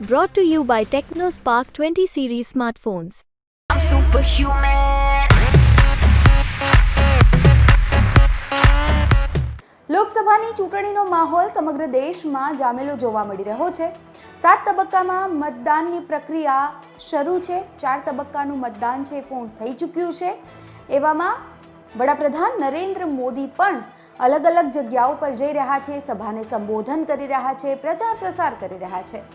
Brought to you by TechnoSpark 20 series smartphones. I'm superhuman. લોકસભાની ચૂંટણીનો માહોલ સમગ્ર દેશમાં જામેલો જોવા મળી રહ્યો છે સાત તબક્કામાં મતદાનની પ્રક્રિયા શરૂ છે ચાર તબક્કાનું મતદાન છે પૂર્ણ થઈ ચૂક્યું છે એવામાં વડાપ્રધાન નરેન્દ્ર મોદી પણ અલગ અલગ જગ્યાઓ પર જઈ રહ્યા છે સભાને સંબોધન કરી રહ્યા છે પ્રચાર પ્રસાર કરી રહ્યા છે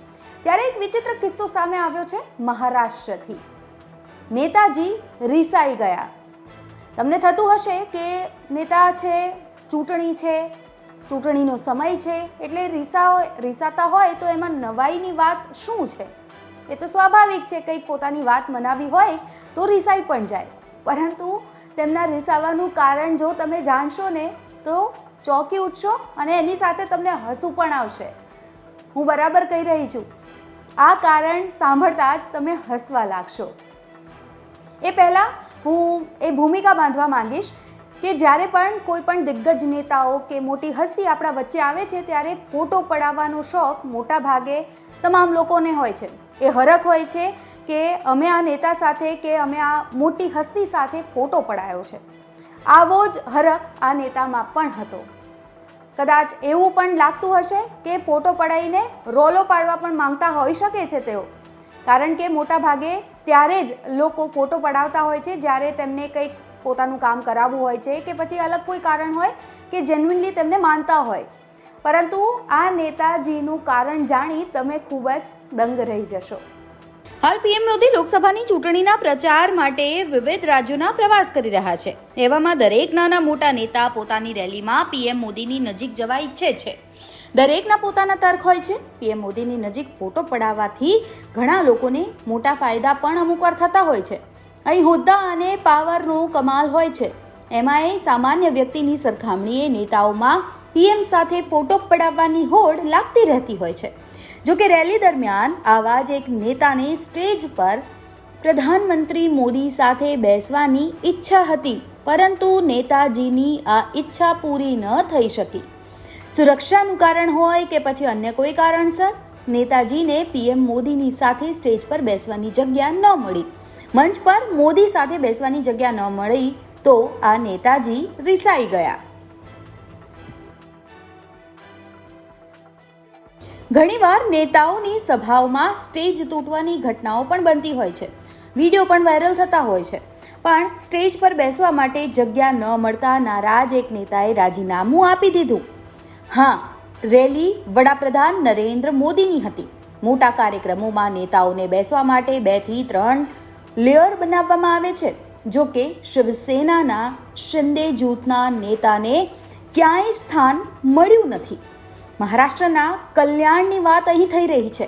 ત્યારે એક વિચિત્ર કિસ્સો સામે આવ્યો છે મહારાષ્ટ્રથી. નેતાજી રિસાઈ ગયા. તમને થતું હશે કે નેતા છે, ચૂંટણી છે, ચૂંટણીનો સમય છે, એટલે રીસા રીસાતા હોય તો એમાં નવાઈની વાત શું છે? એ તો સ્વાભાવિક છે, કંઈક પોતાની વાત મનાવી હોય તો રીસાઈ પણ જાય. પરંતુ તેમના રીસાવાનું કારણ જો તમે જાણશો ને, તો ચોંકી ઉઠશો અને એની સાથે તમને હસવું પણ આવશે. હું બરાબર કહી રહી છું. આ કારણ સાંભળતા જ તમે હસવા લાગશો. એ પહેલાં હું એ ભૂમિકા બાંધવા માંગીશ કે જ્યારે પણ કોઈ પણ દિગ્ગજ નેતાઓ કે મોટી હસ્તી આપણા વચ્ચે આવે છે, ત્યારે ફોટો પડાવવાનો શોખ મોટા ભાગે તમામ લોકોને હોય છે. એ હરખ હોય છે કે અમે આ નેતા સાથે કે અમે આ મોટી હસ્તી સાથે ફોટો પડાયો છે. આવો જ હરખ આ નેતામાં પણ હતો. કદાચ એવું પણ લાગતું હશે કે ફોટો પડાવીને રોલો પાડવા પણ માંગતા હોઈ શકે છે તેઓ. કારણ કે મોટા ભાગે ત્યારે જ લોકો ફોટો પડાવતા હોય છે, જ્યારે તેમને કંઈક પોતાનું કામ કરાવવું હોય છે કે પછી અલગ કોઈ કારણ હોય કે જેન્યુનલી તેમને માનતા હોય. પરંતુ આ નેતાજીનું કારણ જાણી તમે ખૂબ જ દંગ રહી જશો. હાલ પીએમ મોદી લોકસભાની ચૂંટણીના પ્રચાર માટે વિવિધ રાજ્યોના પ્રવાસ કરી રહ્યા છે. એવામાં દરેક નાના મોટા નેતા પોતાની રેલીમાં પીએમ મોદીની નજીક જવા ઈચ્છે છે. દરેકના પોતાના તર્ક હોય છે. પીએમ મોદીની નજીક ફોટો પડાવવાથી ઘણા લોકોને મોટા ફાયદા પણ અમુકવાર થતા હોય છે. અહીં હોદ્દા અને પાવરનો કમાલ હોય છે. એમાં એ સામાન્ય વ્યક્તિની સરખામણીએ નેતાઓમાં પીએમ સાથે ફોટો પડાવવાની હોડ લાગતી રહેતી હોય છે. જો કે રેલી દરમિયાન આવા જ એક નેતાને સ્ટેજ પર પ્રધાનમંત્રી મોદી સાથે બેસવાની ઈચ્છા હતી, પરંતુ નેતાજીની આ ઈચ્છા પૂરી ન થઈ શકી. સુરક્ષાનું કારણ હોય કે પછી અન્ય કોઈ કારણસર, નેતાજીને પીએમ મોદીની સાથે સ્ટેજ પર બેસવાની જગ્યા ન મળી. મંચ પર મોદી સાથે બેસવાની જગ્યા ન મળી તો આ નેતાજી રિસાઈ ગયા. ઘણીવાર નેતાઓની સભાઓમાં સ્ટેજ તૂટવાની ઘટનાઓ પણ બનતી હોય છે. વીડિયો પણ વાયરલ થતા હોય છે. પણ સ્ટેજ પર બેસવા માટે જગ્યા ન મળતા નારાજ એક નેતાએ રાજીનામું આપી દીધું. હા, રેલી વડાપ્રધાન નરેન્દ્ર મોદીની હતી. મોટા કાર્યક્રમોમાં નેતાઓને બેસવા માટે બેથી ત્રણ લેયર બનાવવામાં આવે છે. જો કે શિવસેનાના શિંદે જૂથના નેતાને ક્યાંય સ્થાન મળ્યું નથી. મહારાષ્ટ્રના કલ્યાણની વાત અહીં થઈ રહી છે.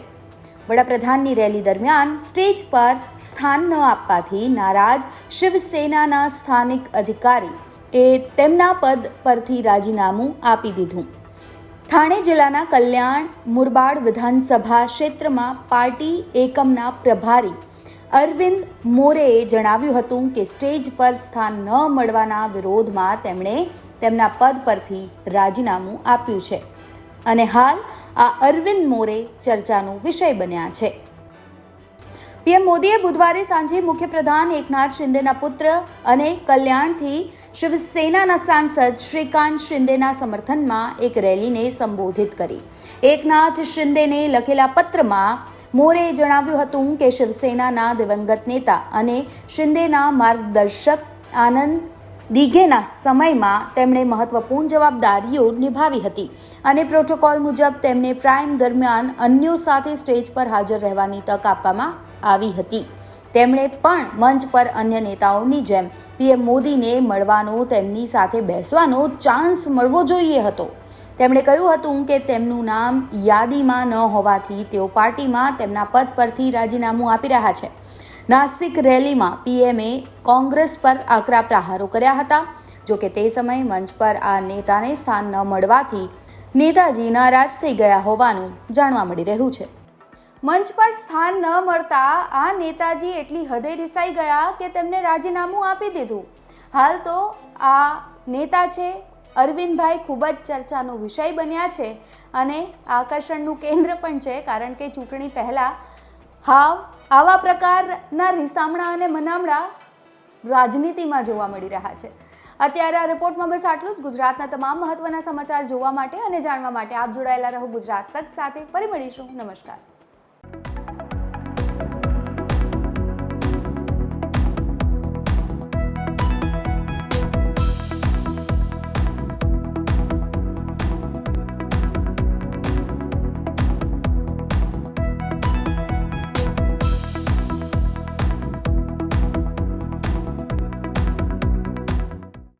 વડાપ્રધાનની રેલી દરમિયાન સ્ટેજ પર સ્થાન ન આપવાથી નારાજ શિવસેનાના સ્થાનિક અધિકારી એ તેમના પદ પરથી રાજીનામું આપી દીધું. થાણે જિલ્લાના કલ્યાણ મુરબાડ વિધાનસભા ક્ષેત્રમાં પાર્ટી એકમના પ્રભારી અરવિંદ મોરેએ જણાવ્યું હતું કે સ્ટેજ પર સ્થાન ન મળવાના વિરોધમાં તેમણે તેમના પદ પરથી રાજીનામું આપ્યું છે. અને હાલ આ અરવિંદ મોરે ચર્ચાનો વિષય બન્યા છે. પીએમ મોદીએ બુધવારે સાંજે મુખ્યપ્રધાન એકનાથ શિંદેના પુત્ર અને કલ્યાણથી શિવસેનાના સાંસદ શ્રીકાંત શિંદેના સમર્થનમાં એક રેલીને સંબોધિત કરી. એકનાથ શિંદેને લખેલા પત્રમાં મોરેએ જણાવ્યું હતું કે શિવસેનાના દિવંગત નેતા અને શિંદેના માર્ગદર્શક આનંદ દિઘેના સમયમાં તેમણે મહત્વપૂર્ણ જવાબદારીઓ નિભાવી હતી અને પ્રોટોકોલ મુજબ તેમને પ્રાઇમ દરમિયાન અન્યો સાથે સ્ટેજ પર હાજર રહેવાની તક આપવામાં આવી હતી. તેમણે પણ મંચ પર અન્ય નેતાઓની જેમ પીએમ મોદીને મળવાનો, તેમની સાથે બેસવાનો ચાન્સ મળવો જોઈએ હતો. તેમણે કહ્યું હતું કે તેમનું નામ યાદીમાં ન હોવાથી તેઓ પાર્ટીમાં તેમના પદ પરથી રાજીનામું આપી રહ્યા છે. નાસિક રેલીમાં પીએમએ કોંગ્રેસ પર આકરા પ્રહારો કર્યા હતા. જો કે તે સમયે મંચ પર આ નેતાને સ્થાન ન મળવાથી નેતાજી નારાજ થઈ ગયા હોવાનું જાણવા મળી રહ્યું છે. મંચ પર સ્થાન ન મળતા આ નેતાજી એટલી હદે રિસાઈ ગયા કે તેમને રાજીનામું આપી દીધું. હાલ તો આ નેતા છે, અરવિંદભાઈ ખૂબ જ ચર્ચાનો વિષય બન્યા છે અને આકર્ષણનું કેન્દ્ર પણ છે, કારણ કે ચૂંટણી પહેલાં હાવ આવા પ્રકારના રીસામણા અને મનામણા રાજનીતિમાં જોવા મળી રહ્યા છે. અત્યારે આ રિપોર્ટમાં બસ આટલું જ. ગુજરાતના તમામ મહત્વના સમાચાર જોવા માટે અને જાણવા માટે આપ જોડાયેલા રહો ગુજરાત તક સાથે. ફરી મળીશું. નમસ્કાર.